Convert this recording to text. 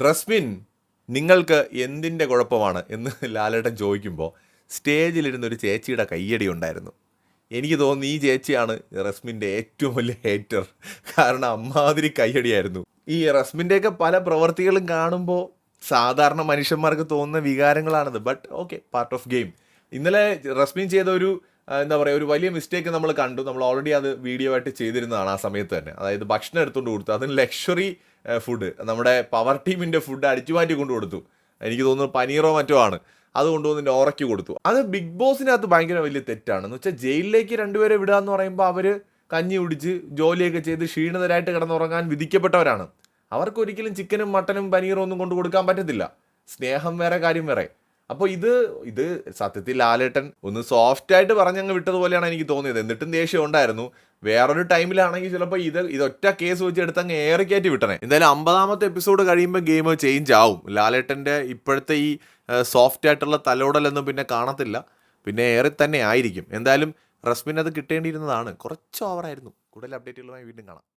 റസ്മിൻ നിങ്ങൾക്ക് എന്തിന്റെ കുഴപ്പമാണ്? എന്ന് ലാലേട്ടൻ ചോദിക്കുമ്പോൾ സ്റ്റേജിലിരുന്ന ഒരു ചേച്ചിയുടെ കയ്യടി ഉണ്ടായിരുന്നു. എനിക്ക് തോന്നുന്നു ഈ ചേച്ചിയാണ് റസ്മിന്റെ ഏറ്റവും വലിയ ഹേറ്റർ കാരണം അമ്മാതിരി കയ്യടിയായിരുന്നു. ഈ റസ്മിന്റെയൊക്കെ പല പ്രവർത്തികളും കാണുമ്പോൾ സാധാരണ മനുഷ്യന്മാർക്ക് തോന്നുന്ന വികാരങ്ങളാണിത്. But okay part of game ഇന്നലെ റസ്മിൻ ചെയ്ത ഒരു എന്താ പറയുക ഒരു വലിയ മിസ്റ്റേക്ക് നമ്മൾ കണ്ടു. നമ്മൾ ഓൾറെഡി അത് വീഡിയോ ആയിട്ട് ചെയ്തിരുന്നതാണ് ആ സമയത്ത് തന്നെ. അതായത് ഭക്ഷണം എടുത്തുകൊണ്ട് കൊടുത്തു. അതിന് ലക്ഷറി ഫുഡ് നമ്മുടെ പവർ ടീമിന്റെ ഫുഡ് അടിച്ചു മാറ്റി കൊണ്ടു കൊടുത്തു. എനിക്ക് തോന്നുന്നു പനീറോ മറ്റോ ആണ്. അത് കൊണ്ടുവന്നിട്ട് ഓറയ്ക്ക് കൊടുത്തു. അത് ബിഗ് ബോസിനകത്ത് ഭയങ്കര വലിയ തെറ്റാണ്. എന്ന് വെച്ചാൽ ജയിലിലേക്ക് രണ്ടുപേരെ വിടുക എന്ന് പറയുമ്പോൾ അവർ കഞ്ഞി കുടിച്ച് ജോലിയൊക്കെ ചെയ്ത് ക്ഷീണിതരായിട്ട് കിടന്നുറങ്ങാൻ വിധിക്കപ്പെട്ടവരാണ്. അവർക്ക് ഒരിക്കലും ചിക്കനും മട്ടനും പനീറും ഒന്നും കൊണ്ടു കൊടുക്കാൻ പറ്റത്തില്ല. സ്നേഹം വേറെ കാര്യം വേറെ. അപ്പോൾ ഇത് ഇത് സത്യത്തിൽ ലാലേട്ടൻ ഒന്ന് സോഫ്റ്റ് ആയിട്ട് പറഞ്ഞങ്ങ് വിട്ടതുപോലെയാണ് എനിക്ക് തോന്നിയത്. എന്നിട്ടും ദേഷ്യം ഉണ്ടായിരുന്നു. വേറൊരു ടൈമിലാണെങ്കിൽ ചിലപ്പോൾ ഇത് ഇതൊറ്റ കേസ് വെച്ച് എടുത്ത് അങ്ങ് ഏറെ വിട്ടണേ. എന്തായാലും അമ്പതാമത്തെ എപ്പിസോഡ് കഴിയുമ്പോൾ ഗെയിം ചേഞ്ച് ആവും. ലാലേട്ടന്റെ ഇപ്പോഴത്തെ ഈ സോഫ്റ്റ് ആയിട്ടുള്ള തലോടലൊന്നും പിന്നെ കാണത്തില്ല. പിന്നെ ഏറെ തന്നെ ആയിരിക്കും. എന്തായാലും റസ്മിൻ അത് കിട്ടേണ്ടിയിരുന്നതാണ്. കുറച്ച് ഓവറായിരുന്നു കൂടുതൽ അപ്ഡേറ്റുകളുമായി വീണ്ടും കാണാം.